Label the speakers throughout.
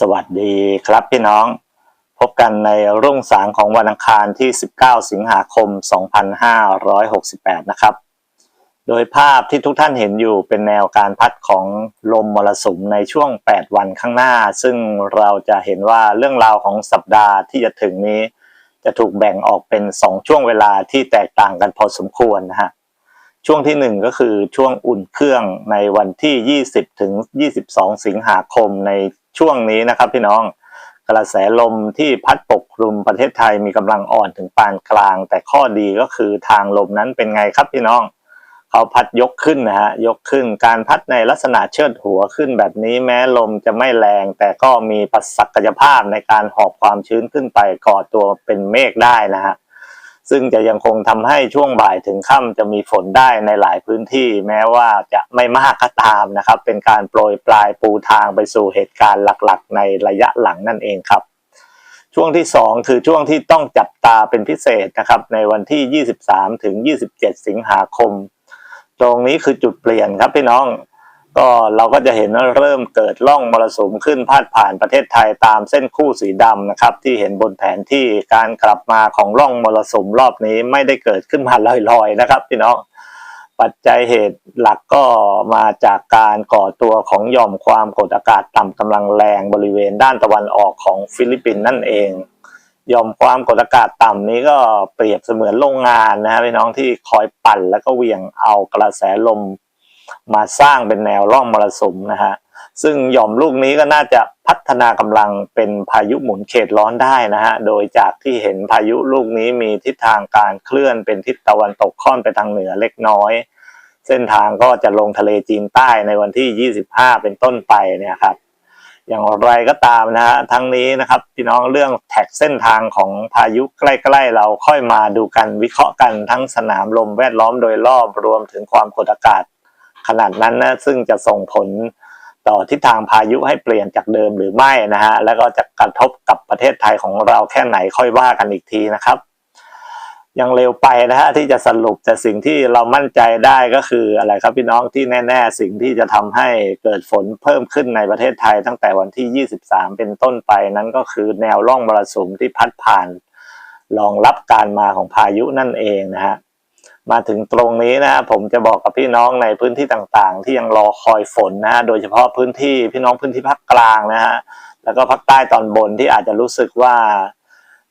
Speaker 1: สวัสดีครับพี่น้อง พบกันในรุ่งสางของวันอังคารที่ 19 สิงหาคม 2568 นะครับ โดยภาพที่ทุกท่านเห็นอยู่เป็นแนวการพัดของลมมรสุมในช่วง 8 วันข้างหน้า ซึ่งเราจะเห็นว่าเรื่องราวของสัปดาห์ที่จะถึงนี้ จะถูกแบ่งออกเป็น 2 ช่วงเวลาที่แตกต่างกันพอสมควรนะฮะ ช่วงที่ 1 ก็คือช่วงอุ่นเครื่องในวันที่ 20 ถึง 22 สิงหาคมในช่วงนี้นะครับพี่น้องกระแสลมที่พัดปกคลุมประเทศไทยมีกำลังอ่อนถึงปานกลาง แต่ข้อดีก็คือทางลมนั้นเป็นไงครับพี่น้องเขาพัดยกขึ้นนะฮะยกขึ้นการพัดในลักษณะเชิดหัวขึ้นแบบนี้แม้ลมจะไม่แรง แต่ก็มีประศักยภาพในการหอบความชื้นขึ้นไปก่อตัวเป็นเมฆได้นะฮะ ซึ่งจะยังคงทำให้ช่วงบ่ายถึงค่ำจะมีฝนได้ในหลายพื้นที่ แม้ว่าจะไม่มากก็ตามนะครับ เป็นการโปรยปลายปูทางไปสู่เหตุการณ์หลักๆ ในระยะหลังนั่นเองครับช่วงที่ 2 คือช่วงที่ต้องจับตาเป็นพิเศษนะครับ ในวันที่ 23 ถึง 27 สิงหาคม ตรงนี้คือจุดเปลี่ยนครับพี่น้อง ก็เราก็จะเห็นว่าเริ่มเกิดร่องมรสุมขึ้นพาดผ่านประเทศไทยตามเส้นคู่สีดำนะครับ ที่เห็นบนแผนที่การกลับมาของร่องมรสุมรอบนี้ไม่ได้เกิดขึ้นมาลอยๆนะครับพี่น้องปัจจัยเหตุหลักก็มาจากการก่อตัวของหย่อมความกดอากาศต่ำกำลังแรงบริเวณด้านตะวันออกของฟิลิปปินส์นั่นเองหย่อมความกดอากาศต่ำนี้ก็เปรียบเสมือนโรงงานนะฮะพี่น้องที่คอยปั่นแล้วก็เวียงเอากระแสลม มาสร้างเป็นแนวร่องมรสุมนะฮะซึ่งหย่อมลูกนี้ก็น่าจะพัฒนากำลังเป็นพายุหมุนเขตร้อนได้นะฮะ โดยจากที่เห็นพายุลูกนี้มีทิศทางการเคลื่อนเป็นทิศตะวันตกค่อนไปทางเหนือเล็กน้อย เส้นทางก็จะลงทะเลจีนใต้ในวันที่ 25 เป็นต้นไปเนี่ยครับ อย่างไรก็ตามนะฮะ ทั้งนี้นะครับพี่น้องเรื่องแท็กเส้นทางของพายุใกล้ๆ เราค่อยมาดูกันวิเคราะห์กันทั้งสนามลมแวดล้อมโดยรอบรวมถึงความกดอากาศ ขนาดนั้นนะซึ่งจะส่งผลต่อทิศทางพายุให้เปลี่ยนจากเดิมหรือไม่นะฮะแล้วก็จะกระทบกับประเทศไทยของเราแค่ไหนค่อยว่ากันอีกทีนะครับ ยังเร็วไปนะฮะที่จะสรุปแต่สิ่งที่เรามั่นใจได้ก็คืออะไรครับพี่น้องที่แน่ ๆ สิ่งที่จะทำให้เกิดฝนเพิ่มขึ้นในประเทศไทย ตั้งแต่วันที่ 23 เป็นต้นไปนั้นก็คือแนวร่องมรสุมที่พัดผ่านรองรับการมาของพายุนั่นเองนะฮะ มาถึงตรงนี้นะผมจะบอกกับพี่น้องในพื้นที่ต่างๆ ที่ยังรอคอยฝนนะฮะโดยเฉพาะพื้นที่พี่น้องพื้นที่ภาคกลางนะฮะแล้วก็ภาคใต้ตอนบนที่อาจจะรู้สึกว่า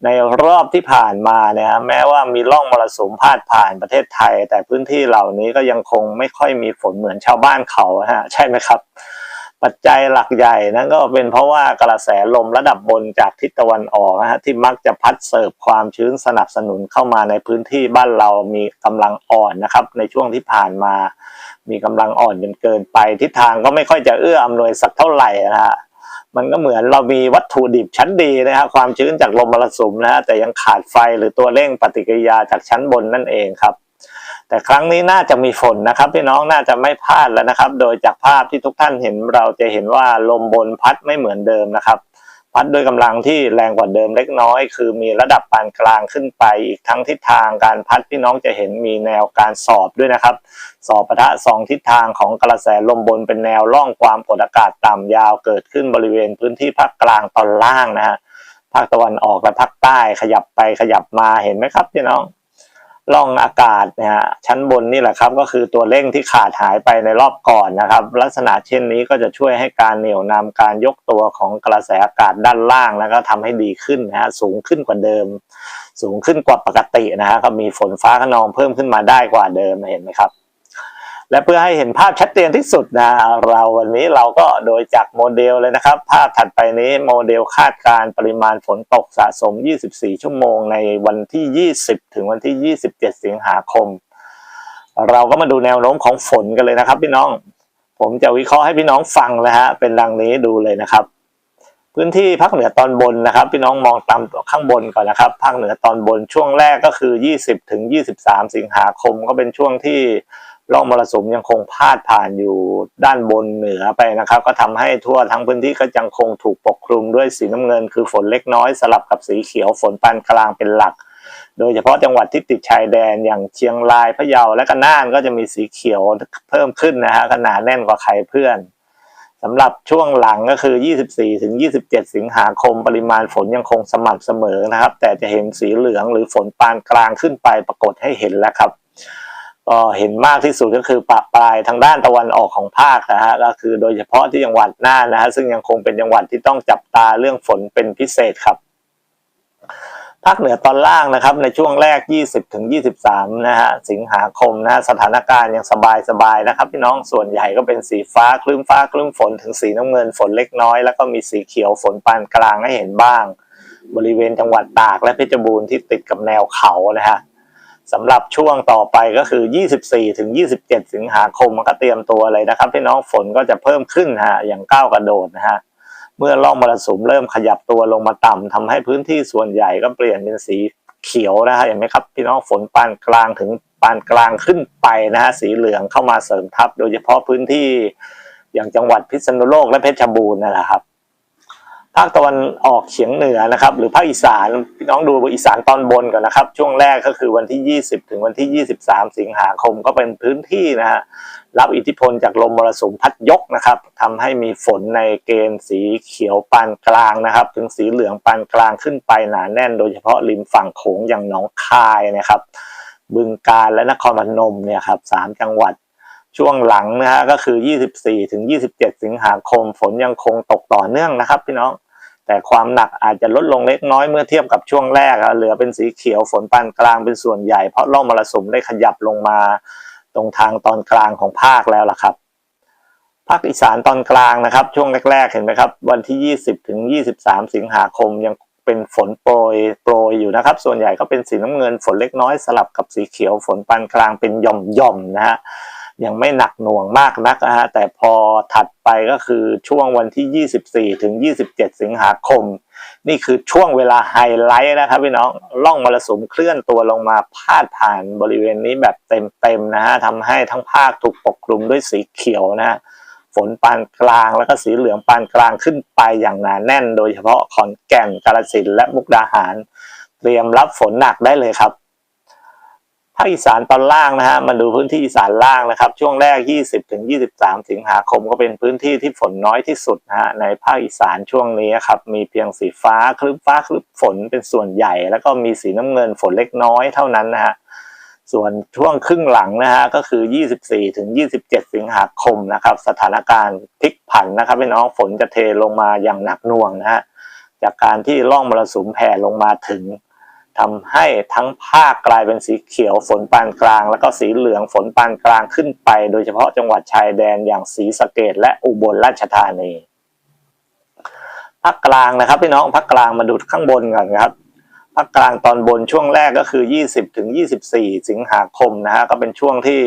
Speaker 1: ในรอบที่ผ่านมาเนี่ยแม้ว่ามีร่องมรสุมพาดผ่านประเทศไทย แต่พื้นที่เหล่านี้ก็ยังคงไม่ค่อยมีฝนเหมือนชาวบ้านเขาฮะใช่ไหมครับ ปัจจัยหลักใหญ่นั้นก็เป็นเพราะว่ากระแสลมระดับบนจากทิศตะวันออกนะฮะที่มักจะพัดเสิร์ฟความชื้นสนับสนุนเข้ามาในพื้นที่บ้านเรามีกำลังอ่อนนะครับ ในช่วงที่ผ่านมา มีกำลังอ่อนจนเกินไป ทิศทางก็ไม่ค่อยจะเอื้ออำนวยสักเท่าไหร่นะฮะมันก็เหมือนเรามีวัตถุดิบชั้นดีนะฮะความชื้นจากลมมรสุมนะฮะแต่ยังขาดไฟหรือตัวเร่งปฏิกิริยาจากชั้นบนนั่นเองครับ แต่ครั้งนี้น่าจะมีฝนนะครับพี่น้องน่าจะไม่พลาดแล้วนะครับ โดยจากภาพที่ทุกท่านเห็นเราจะเห็นว่าลมบนพัดไม่เหมือนเดิมนะครับ พัดด้วยกำลังที่แรงกว่าเดิมเล็กน้อย คือมีระดับปานกลางขึ้นไป อีกทั้งทิศทางการพัดพี่น้องจะเห็นมีแนวการสอบด้วยนะครับ สอบปะทะสองทิศทางของกระแสลมบนเป็นแนวร่องความกดอากาศต่ำยาวเกิดขึ้นบริเวณพื้นที่ภาคกลางตอนล่างนะฮะภาคตะวันออกและภาคใต้ขยับไปขยับมาเห็นไหมครับพี่น้อง ร่องอากาศนะฮะชั้นบนนี่แหละครับ ก็คือตัวเร่งที่ขาดหายไปในรอบก่อนนะครับ ลักษณะเช่นนี้ก็จะช่วยให้การเหนี่ยวนำการยกตัวของกระแสอากาศด้านล่างแล้วก็ทำให้ดีขึ้นนะฮะสูงขึ้นกว่าเดิม สูงขึ้นกว่าปกตินะฮะก็มีฝนฟ้าขนองเพิ่มขึ้นมาได้กว่าเดิมเห็นไหมครับ และเพื่อให้เห็นภาพชัดเจนที่สุดนะเราวันนี้เราก็โดยจากโมเดลเลยนะครับ ภาพถัดไปนี้โมเดลคาดการปริมาณฝนตกสะสม 24 ชั่วโมงในวันที่ 20 ถึงวันที่ 27 สิงหาคม เราก็มาดูแนวโน้มของฝนกันเลยนะครับ พี่น้อง ผมจะวิเคราะห์ให้พี่น้องฟังนะฮะเป็นดังนี้ดูเลยนะครับ พื้นที่ภาคเหนือตอนบนนะครับ พี่น้องมองตามข้างบนก่อนนะครับภาคเหนือตอนบนช่วงแรกก็คือ 20 ถึง 23 สิงหาคม ก็เป็นช่วงที่ ร่องมรสุมยังคงพาดผ่านอยู่ด้านบนเหนือไปนะครับ ก็ทำให้ทั่วทั้งพื้นที่ก็ยังคงถูกปกคลุมด้วยสีน้ำเงิน คือฝนเล็กน้อยสลับกับสีเขียวฝนปานกลางเป็นหลัก โดยเฉพาะจังหวัดที่ติดชายแดนอย่างเชียงรายพะเยาและก็น่านก็จะมีสีเขียวเพิ่มขึ้นนะฮะขนาดแน่นกว่าใครเพื่อนสำหรับช่วงหลังก็คือ 24 ถึง 27 สิงหาคม ปริมาณฝนยังคงสม่ำเสมอนะครับ แต่จะเห็นสีเหลืองหรือฝนปานกลางขึ้นไปปรากฏให้เห็นแล้วครับ ก็เห็นมากที่สุดก็คือปะปลายทางด้านตะวันออกของภาคนะฮะก็คือโดยเฉพาะที่จังหวัดน่านนะฮะซึ่งยังคงเป็นจังหวัดที่ต้องจับตาเรื่องฝนเป็นพิเศษครับภาคเหนือตอนล่างนะครับในช่วงแรก 20 ถึง 23 นะฮะสิงหาคมนะสถานการณ์ยังสบายสบายนะครับพี่น้องส่วนใหญ่ก็เป็นสีฟ้าคลื่นฟ้าคลื่นฝนถึงสีน้ำเงินฝนเล็กน้อย แล้วก็มีสีเขียวฝนปานกลางให้เห็นบ้าง บริเวณจังหวัดตากและเพชรบูรณ์ที่ติดกับแนวเขานะฮะ สำหรับช่วงต่อไปก็คือ 24 ถึง 27 สิงหาคมมันก็เตรียมตัวเลยนะครับพี่น้องฝนก็จะเพิ่มขึ้นฮะอย่างก้าวกระโดดนะฮะเมื่อร่องมรสุมเริ่มขยับตัวลงมาต่ำทำให้พื้นที่ส่วนใหญ่ก็เปลี่ยนเป็นสีเขียวนะฮะเห็นไหมครับพี่น้องฝนปานกลางถึงปานกลางขึ้นไปนะฮะสีเหลืองเข้ามาเสริมทับ โดยเฉพาะพื้นที่อย่างจังหวัดพิษณุโลกและเพชรบูรณ์นั่นแหละครับ ภาคตะวันออกเฉียงเหนือนะครับ หรือภาคอีสานพี่น้องดูอีสานตอนบนก่อนนะครับ ช่วงแรกก็คือวันที่ 20 ถึงวันที่ 23 สิงหาคมก็เป็นพื้นที่นะฮะรับอิทธิพลจากลมมรสุมพัดยกนะครับทำให้มีฝนในเกณฑ์สีเขียวปานกลางนะครับ ถึงสีเหลืองปานกลางขึ้นไปหนาแน่น โดยเฉพาะริมฝั่งโขงอย่างหนองคายนะครับบึงกาฬและนครพนมเนี่ยครับสามจังหวัด ช่วงหลังนะฮะก็คือ 24 ถึง 27 สิงหาคมฝนยังคงตกต่อเนื่องนะครับพี่น้อง แต่ความหนักอาจจะลดลงเล็กน้อยเมื่อเทียบกับช่วงแรก เหลือเป็นสีเขียวฝนปานกลางเป็นส่วนใหญ่เพราะร่องมรสุมได้ขยับลงมาตรงทางตอนกลางของภาคแล้วล่ะครับภาคอีสานตอนกลางนะครับ ช่วงแรกๆเห็นไหมครับ วันที่ 20 ถึง 23 สิงหาคมยังเป็นฝนโปรยโปรยอยู่นะครับ ส่วนใหญ่ก็เป็นสีน้ำเงินฝนเล็กน้อยสลับกับสีเขียวฝนปานกลางเป็นหย่อมๆนะฮะ ยังไม่หนักหน่วงมากนักนะฮะแต่พอถัดไปก็คือช่วงวันที่ 24 ถึง 27 สิงหาคม นี่คือช่วงเวลาไฮไลท์นะครับพี่น้องล่องมรสุมเคลื่อนตัวลงมาพาดผ่านบริเวณนี้แบบเต็มๆนะฮะทำให้ทั้งภาคถูกปกคลุมด้วยสีเขียวนะฮะฝนปานกลางแล้วก็สีเหลืองปานกลางขึ้นไปอย่างหนาแน่น โดยเฉพาะขอนแก่นกาฬสินธุ์และมุกดาหาร เตรียมรับฝนหนักได้เลยครับาคอีสานตอนล่างนะฮะมาดูพื้นที่อีสานล่างนะครับ ช่วงแรก 20ถึง23 สิงหาคมก็เป็นพื้นที่ที่ฝนน้อยที่สุดนะฮะในภาคอีสานช่วงนี้ครับมีเพียงสีฟ้าคลึ้มฟ้าคลึ้มฝนเป็นส่วนใหญ่ แล้วก็มีสีน้ำเงินฝนเล็กน้อยเท่านั้นนะฮะส่วนช่วงครึ่งหลังนะฮะก็คือ 24ถึง27 สิงหาคมนะครับ สถานการณ์พลิกผันนะครับพี่น้องฝนจะเทลงมาอย่างหนักหน่วงนะฮะจากการที่ร่องมรสุมแผ่ลงมาถึง ทำให้ทั้งภาคกลายเป็นสีเขียวฝนปานกลาง แล้วก็สีเหลืองฝนปานกลางขึ้นไป โดยเฉพาะจังหวัดชายแดนอย่างศรีสะเกดและอุบลราชธานีภาคกลางนะครับพี่น้องภาคกลางมาดูข้างบนก่อนครับภาคกลางตอนบนช่วงแรกก็คือ 20ถึง24 สิงหาคมนะฮะก็เป็นช่วงที่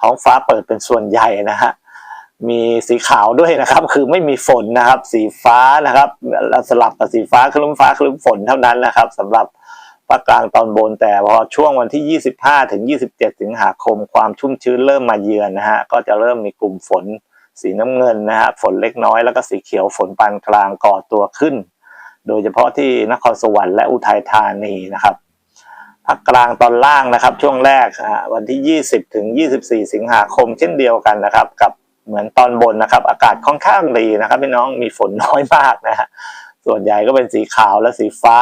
Speaker 1: ท้องฟ้าเปิดเป็นส่วนใหญ่นะฮะมีสีขาวด้วยนะครับ คือไม่มีฝนนะครับ สีฟ้านะครับสลับกับสีฟ้าคลึ้มฟ้าคลึ้มฝนเท่านั้นนะครับสำหรับ ภาคกลางตอนบน แต่พอช่วงวันที่ 25 ถึง 27 สิงหาคม ความชุ่มชื้นเริ่มมาเยือนนะฮะ ก็จะเริ่มมีกลุ่มฝนสีน้ำเงินนะฮะ ฝนเล็กน้อยแล้วก็สีเขียวฝนปานกลางก่อตัวขึ้น โดยเฉพาะที่นครสวรรค์และอุทัยธานีนะครับภาคกลางตอนล่างนะครับ ช่วงแรกวันที่ 20 ถึง 24 สิงหาคม เช่นเดียวกันนะครับ กับเหมือนตอนบนนะครับ อากาศค่อนข้างดีนะครับพี่น้องมีฝนน้อยมากนะฮะส่วนใหญ่ก็เป็นสีขาวและสีฟ้า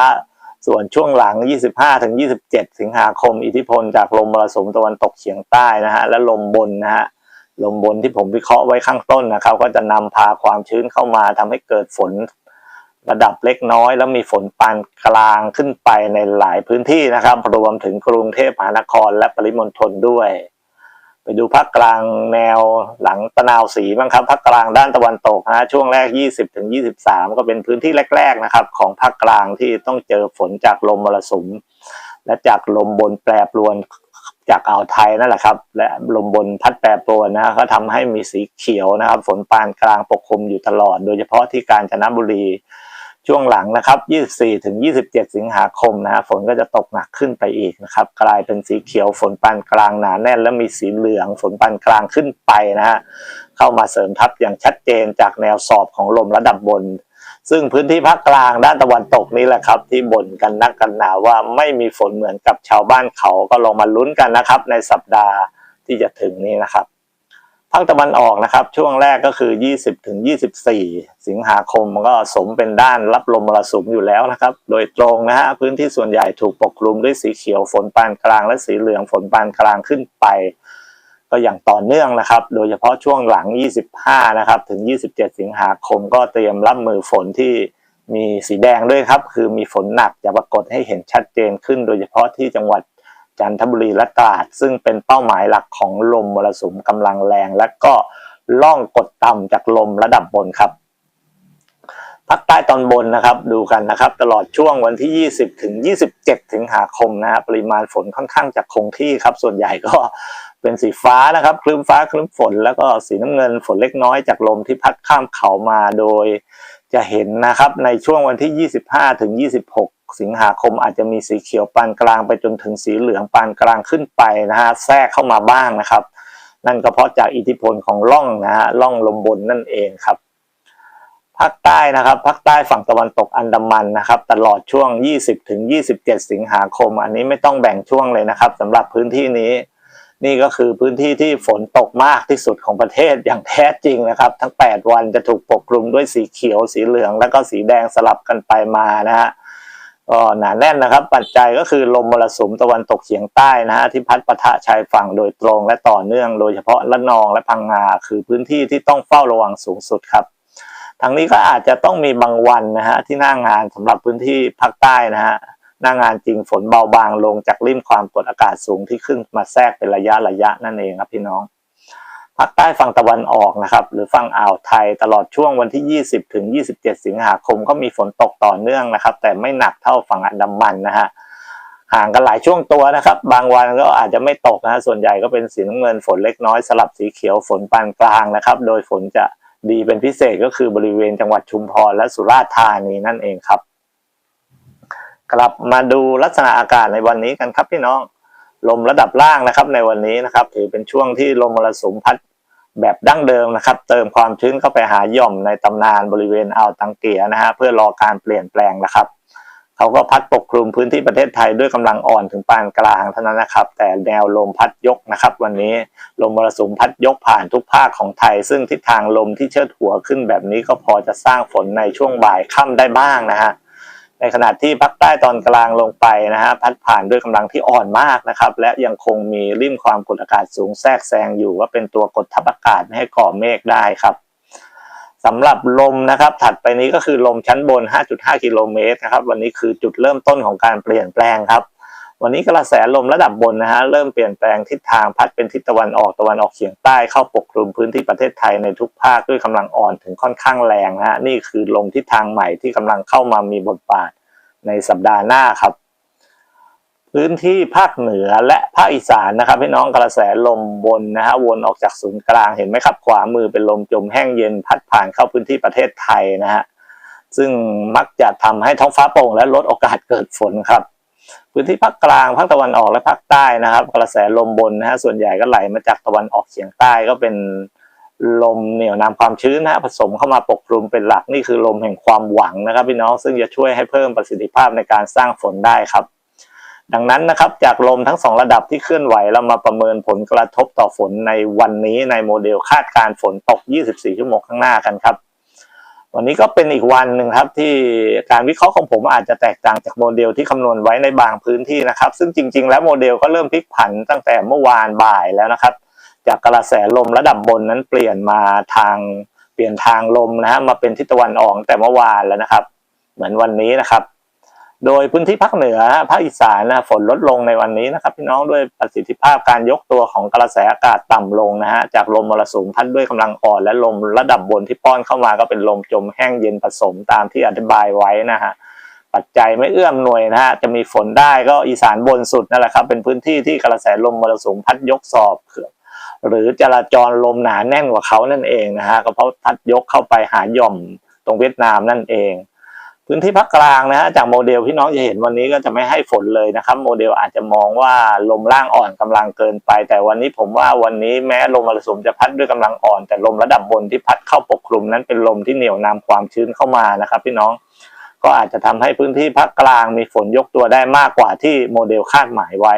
Speaker 1: ส่วนช่วงหลัง 25ถึง27 สิงหาคม อิทธิพลจากลมมรสุมตะวันตกเฉียงใต้นะฮะและลมบนนะฮะลมบนที่ผมวิเคราะห์ไว้ข้างต้นนะครับ ก็จะนำพาความชื้นเข้ามาทำให้เกิดฝนระดับเล็กน้อย แล้วมีฝนปานกลางขึ้นไปในหลายพื้นที่นะครับ รวมถึงกรุงเทพมหานครและปริมณฑลด้วย ไปดูภาคกลางแนวหลังตะนาวสีบ้างครับภาคกลางด้านตะวันตกนะช่วงแรก 20ถึง23 ก็เป็นพื้นที่แรก ๆนะครับ ของภาคกลางที่ต้องเจอฝนจากลมมรสุม และจากลมบนแปรปรวนจากอ่าวไทยนั่นแหละครับ และลมบนพัดแปรปรวนนะก็ทำให้มีสีเขียวนะครับ ฝนปานกลางปกคลุมอยู่ตลอด โดยเฉพาะที่กาญจนบุรี ช่วงหลังนะครับ 24 ถึง 27 สิงหาคมนะฮะฝนก็จะตกหนักขึ้นไปอีกนะครับ กลายเป็นสีเขียวฝนปานกลางหนาแน่น และมีสีเหลืองฝนปานกลางขึ้นไปนะฮะเข้ามาเสริมทับอย่างชัดเจนจากแนวสอบของลมระดับบน ซึ่งพื้นที่ภาคกลางด้านตะวันตกนี่แหละครับ ที่บ่นกันนักกันหนาว่าไม่มีฝนเหมือนกับชาวบ้านเขาก็ลองมาลุ้นกันนะครับ ในสัปดาห์ที่จะถึงนี้นะครับ ภาคตะวันออกนะครับ ช่วงแรกก็คือ 20ถึง24 สิงหาคมมันก็สมเป็นด้านรับลมมรสุมอยู่แล้วนะครับ โดยตรงนะฮะพื้นที่ส่วนใหญ่ถูกปกคลุมด้วยสีเขียวฝนปานกลาง และสีเหลืองฝนปานกลางขึ้นไป ก็อย่างต่อเนื่องนะครับ โดยเฉพาะช่วงหลัง 25 นะครับ ถึง 27 สิงหาคมก็เตรียมรับมือฝนที่มีสีแดงด้วยครับ คือมีฝนหนักจะปรากฏให้เห็นชัดเจนขึ้น โดยเฉพาะที่จังหวัด จันทบุรีและตราดซึ่งเป็นเป้าหมายหลักของลมมรสุมกำลังแรง และก็ล่องกดต่ำจากลมระดับบนครับภาคใต้ตอนบนนะครับดูกันนะครับ ตลอดช่วงวันที่ 20 ถึง 27สิงหาคมนะฮะปริมาณฝนค่อนข้างจะคงที่ครับ ส่วนใหญ่ก็เป็นสีฟ้านะครับ คลึ้มฟ้าคลึ้มฝน แล้วก็สีน้ำเงินฝนเล็กน้อยจากลมที่พัดข้ามเขามาโดย จะเห็นนะครับในช่วงวันที่ 25 ถึง 26 สิงหาคมอาจจะมีสีเขียวปานกลางไปจนถึงสีเหลืองปานกลางขึ้นไปนะฮะแทรกเข้ามาบ้างนะครับ นั่นก็เพราะจากอิทธิพลของร่องนะฮะร่องลมบนนั่นเองครับภาคใต้นะครับภาคใต้ฝั่งตะวันตกอันดามันนะครับ ตลอดช่วง 20 ถึง 27 สิงหาคม อันนี้ไม่ต้องแบ่งช่วงเลยนะครับสำหรับพื้นที่นี้ นี่ก็คือพื้นที่ที่ฝนตกมากที่สุดของประเทศอย่างแท้จริงนะครับ ทั้ง 8 วันจะถูกปกคลุมด้วยสีเขียว สีเหลือง แล้วก็สีแดงสลับกันไปมานะฮะก็หนาแน่นนะครับ ปัจจัยก็คือลมมรสุมตะวันตกเฉียงใต้นะฮะที่พัดปะทะชายฝั่งโดยตรงและต่อเนื่อง โดยเฉพาะละนองและพังงาคือพื้นที่ที่ต้องเฝ้าระวังสูงสุดครับทั้งนี้ก็อาจจะต้องมีบางวันนะฮะที่หน้างานสำหรับพื้นที่ภาคใต้นะฮะ หน้างานจริงฝนเบาบางลงจากริมความกดอากาศสูงที่ขึ้นมาแทรกเป็นระยะระยะนั่นเองครับพี่น้องภาคใต้ฝั่งตะวันออกนะครับ หรือฝั่งอ่าวไทยตลอดช่วงวันที่ 20 ถึง 27 สิงหาคมก็มีฝนตกต่อเนื่องนะครับ แต่ไม่หนักเท่าฝั่งอันดามันนะฮะห่างกันหลายช่วงตัวนะครับ บางวันก็อาจจะไม่ตกนะฮะส่วนใหญ่ก็เป็นสีน้ำเงินฝนเล็กน้อยสลับสีเขียวฝนปานกลางนะครับ โดยฝนจะดีเป็นพิเศษก็คือบริเวณจังหวัดชุมพรและสุราษฎร์ธานีนั่นเองครับ กลับมาดูลักษณะอากาศในวันนี้กันครับพี่น้องลมระดับล่างนะครับในวันนี้นะครับ ถือเป็นช่วงที่ลมมรสุมพัดแบบดั้งเดิมนะครับ เติมความชื้นเข้าไปหาย่อมในตำนานบริเวณอ่าวตังเกียนะฮะเพื่อรอการเปลี่ยนแปลงนะครับเขาก็พัดปกคลุมพื้นที่ประเทศไทยด้วยกำลังอ่อนถึงปานกลางเท่านั้นนะครับ แต่แนวลมพัดยกนะครับ วันนี้ลมมรสุมพัดยกผ่านทุกภาคของไทย ซึ่งทิศทางลมที่เชิดหัวขึ้นแบบนี้ก็พอจะสร้างฝนในช่วงบ่ายค่ำได้บ้างนะฮะ ในขณะที่ภาคใต้ตอนกลางลงไปนะฮะพัดผ่านด้วยกำลังที่อ่อนมากนะครับ และยังคงมีริมความกดอากาศสูงแทรกแซงอยู่ว่าเป็นตัวกดทับอากาศไม่ให้ก่อเมฆได้ครับสำหรับลมนะครับถัดไปนี้ก็คือลมชั้นบน 5.5 กิโลเมตรนะครับ วันนี้คือจุดเริ่มต้นของการเปลี่ยนแปลงครับ วันนี้กระแสลมระดับบนนะฮะเริ่มเปลี่ยนแปลงทิศทางพัดเป็นทิศตะวันออกตะวันออกเฉียงใต้เข้าปกคลุมพื้นที่ประเทศไทยในทุกภาคด้วยกำลังอ่อนถึงค่อนข้างแรงนะฮะนี่คือลมทิศทางใหม่ที่กำลังเข้ามามีบทบาทในสัปดาห์หน้าครับ พื้นที่ภาคเหนือและภาคอีสานนะครับพี่น้องกระแสลมบนนะฮะวนออกจากศูนย์กลางเห็นไหมครับ ขวามือเป็นลมจมแห้งเย็นพัดผ่านเข้าพื้นที่ประเทศไทยนะฮะซึ่งมักจะทำให้ท้องฟ้าโปร่งและลดโอกาสเกิดฝนครับ พื้นที่ภาคกลางภาคตะวันออกและภาคใต้นะครับ กระแสลมบนนะฮะส่วนใหญ่ก็ไหลมาจากตะวันออกเฉียงใต้ก็เป็นลมเหนี่ยวนำความชื้นนะฮะผสมเข้ามาปกคลุมเป็นหลักนี่คือลมแห่งความหวังนะครับพี่น้องซึ่งจะช่วยให้เพิ่มประสิทธิภาพในการสร้างฝนได้ครับ ดังนั้นนะครับจากลมทั้งสองระดับที่เคลื่อนไหวเรามาประเมินผลกระทบต่อฝนในวันนี้ในโมเดลคาดการฝนตก 24 ชั่วโมงข้างหน้ากันครับ วันนี้ก็เป็นอีกวันหนึ่งครับที่การวิเคราะห์ของผมอาจจะแตกต่างจากโมเดลที่คำนวณไว้ในบางพื้นที่นะครับ ซึ่งจริง ๆ แล้วโมเดลก็เริ่มพลิกผันตั้งแต่เมื่อวานบ่ายแล้วนะครับ จากกระแสลมระดับบนนั้นเปลี่ยนมาทางเปลี่ยนทางลมนะฮะมาเป็นทิศตะวันออกแต่เมื่อวานแล้วนะครับ เหมือนวันนี้นะครับ โดยพื้นที่ภาคเหนือภาคอีสานนะฝนลดลงในวันนี้นะครับพี่น้องด้วยประสิทธิภาพการยกตัวของกระแสอากาศต่ำลงนะฮะจากลมมรสุมพัดด้วยกำลังอ่อนและลมระดับบนที่ป้อนเข้ามาก็เป็นลมจมแห้งเย็นผสมตามที่อธิบายไว้นะฮะปัจจัยไม่เอื้อมหน่วยนะฮะจะมีฝนได้ก็อีสานบนสุดนั่นแหละครับเป็นพื้นที่ที่กระแสลมมรสุมพัดยกสอบหรือจราจรลมหนาแน่นกว่าเขานั่นเองนะฮะก็เพราะพัดยกเข้าไปหาหย่อมตรงเวียดนามนั่นเอง พื้นที่ภาคกลางนะฮะจากโมเดลที่น้องจะเห็นวันนี้ก็จะไม่ให้ฝนเลยนะครับ โมเดลอาจจะมองว่าลมล่างอ่อนกำลังเกินไป แต่วันนี้ผมว่าวันนี้แม้ลมมรสุมจะพัดด้วยกำลังอ่อน แต่ลมระดับบนที่พัดเข้าปกคลุมนั้นเป็นลมที่เหนี่ยวนำความชื้นเข้ามานะครับ พี่น้องก็อาจจะทำให้พื้นที่ภาคกลางมีฝนยกตัวได้มากกว่าที่โมเดลคาดหมายไว้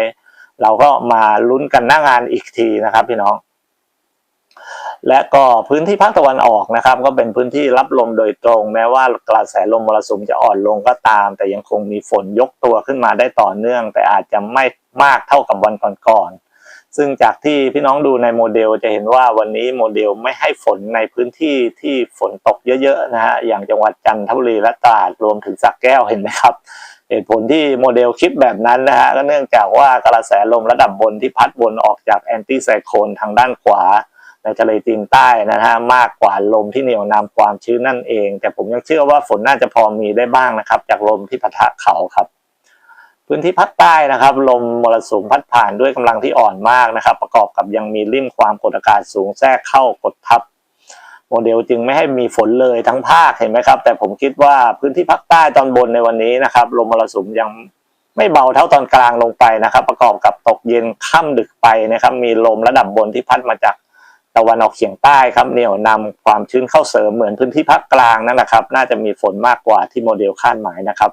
Speaker 1: เราก็มาลุ้นกันหน้างานอีกทีนะครับ พี่น้อง และก็พื้นที่ภาคตะวันออกนะครับ ก็เป็นพื้นที่รับลมโดยตรง แม้ว่ากระแสลมมรสุมจะอ่อนลงก็ตาม แต่ยังคงมีฝนยกตัวขึ้นมาได้ต่อเนื่อง แต่อาจจะไม่มากเท่ากับวันก่อนๆซึ่งจากที่พี่น้องดูในโมเดลจะเห็นว่าวันนี้โมเดลไม่ให้ฝนในพื้นที่ที่ฝนตกเยอะๆนะฮะอย่างจังหวัดจันทบุรีและตราดรวมถึงสระแก้วเห็นไหมครับเหตุผลที่โมเดลคิดแบบนั้นนะฮะก็เนื่องจากว่ากระแสลมระดับบนที่พัดวนออกจากแอนตี้ไซโคลนทางด้านขวา ในทะเลจีนใต้นะฮะมากกว่าลมที่เหนี่ยวนำความชื้นนั่นเอง แต่ผมยังเชื่อว่าฝนน่าจะพอมีได้บ้างนะครับ จากลมที่ปะทะเขาครับ พื้นที่ภาคใต้นะครับ ลมมรสุมพัดผ่านด้วยกำลังที่อ่อนมากนะครับ ประกอบกับยังมีริมความกดอากาศสูงแทรกเข้ากดทับโมเดลจึงไม่ให้มีฝนเลยทั้งภาคเห็นไหมครับ แต่ผมคิดว่าพื้นที่ภาคใต้ตอนบนในวันนี้นะครับลมมรสุมยังไม่เบาเท่าตอนกลางลงไปนะครับ ประกอบกับตกเย็นค่ำดึกไปนะครับ มีลมระดับบนที่พัดมาจาก ตะวันออกเฉียงใต้ครับเหนี่ยวนำความชื้นเข้าเสริมเหมือนพื้นที่ภาคกลางนั่นแหละครับ น่าจะมีฝนมากกว่าที่โมเดลคาดหมายนะครับ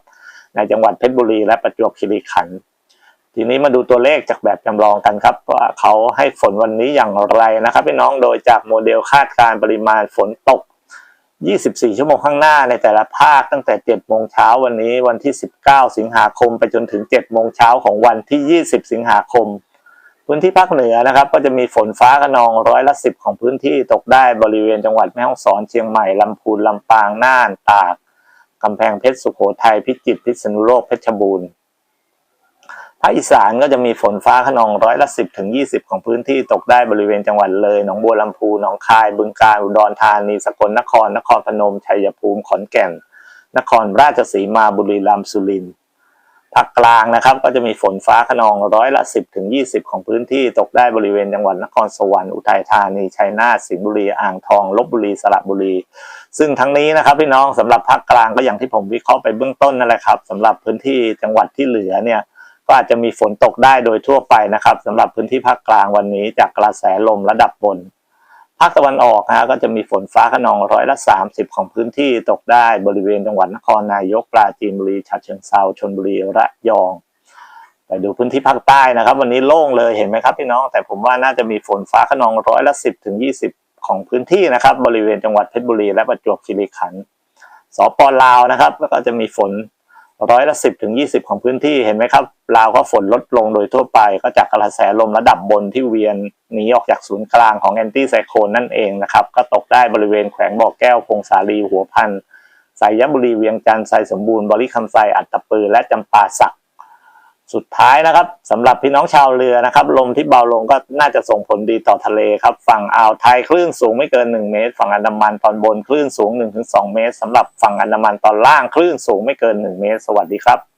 Speaker 1: ในจังหวัดเพชรบุรีและประจวบคีรีขันธ์ทีนี้มาดูตัวเลขจากแบบจำลองกันครับว่าเขาให้ฝนวันนี้อย่างไรนะครับพี่น้องโดยจากโมเดลคาดการณ์ปริมาณฝนตก 24 ชั่วโมงข้างหน้าในแต่ละภาคตั้งแต่ 7 โมงเช้าวันนี้วันที่ 19 สิงหาคมไปจนถึง 7 โมงเช้าของวันที่ 20 สิงหาคม พื้นที่ภาคเหนือนะครับ ก็จะมีฝนฟ้าขนองร้อยละ10ของพื้นที่ตกได้บริเวณจังหวัดแม่ฮ่องสอนเชียงใหม่ลำพูนลำปางน่านตากกำแพงเพชรสุโขทัยพิจิตรพิษณุโลกเพชรบูรณ์ภาคอีสานก็จะมีฝนฟ้าขนองร้อยละสิบถึงยี่สิบของพื้นที่ตกได้บริเวณจังหวัดเลยหนองบัวลำพูหนองคาย บึงกาฬอุดรธานีสกลนคร นครพนมชัยภูมิขอนแก่น นครราชสีมาบุรีรัมย์สุรินทร์ ภาคกลางนะครับ ก็จะมีฝนฟ้าขนองร้อยละสิบถึงยี่สิบของพื้นที่ตกได้บริเวณจังหวัดนครสวรรค์อุทัยธานีชัยนาทสิงห์บุรีอ่างทองลบบุรีสระบุรี ซึ่งทั้งนี้นะครับพี่น้องสำหรับภาคกลางก็อย่างที่ผมวิเคราะห์ไปเบื้องต้นนั่นแหละครับสำหรับพื้นที่จังหวัดที่เหลือเนี่ยก็อาจจะมีฝนตกได้โดยทั่วไปนะครับสำหรับพื้นที่ภาคกลางวันนี้จากกระแสลมระดับบน ภาคตะวันออกนะฮะก็จะมีฝนฟ้าขนองร้อยละ 30 ของพื้นที่ตกได้บริเวณจังหวัดนครนายกปราจีนบุรีฉะเชิงเทราชลบุรีระยอง ไปดูพื้นที่ภาคใต้นะครับ วันนี้โล่งเลยเห็นไหมครับพี่น้องแต่ผมว่าน่าจะมีฝนฟ้าขนองร้อยละ 10ถึง20 ของพื้นที่นะครับ บริเวณจังหวัดเพชรบุรีและประจวบคีรีขันธ์สปลาวนะครับแล้วก็จะมีฝน ร้อยละสิบถึงยี่สิบของพื้นที่เห็นไหมครับลาวก็ฝนลดลงโดยทั่วไป ก็จากกระแสลมระดับบนที่เวียนหนีออกจากศูนย์กลางของแอนตี้ไซโคลนนั่นเองนะครับ ก็ตกได้บริเวณแขวงบ่อแก้วพงสาลีหัวพันสายยบุรีเวียงจันทร์ไซสมบูรณ์บริคำไซอัตตปือและจำปาสัก สุดท้ายนะครับสำหรับพี่น้องชาวเรือนะครับ ลมที่เบาลงก็น่าจะส่งผลดีต่อทะเลครับ ฝั่งอ่าวไทยคลื่นสูงไม่เกิน 1 เมตร ฝั่งอันดามันตอนบนคลื่นสูง 1-2 เมตรสำหรับฝั่งอันดามันตอนล่างคลื่นสูงไม่เกิน 1 เมตร สวัสดีครับ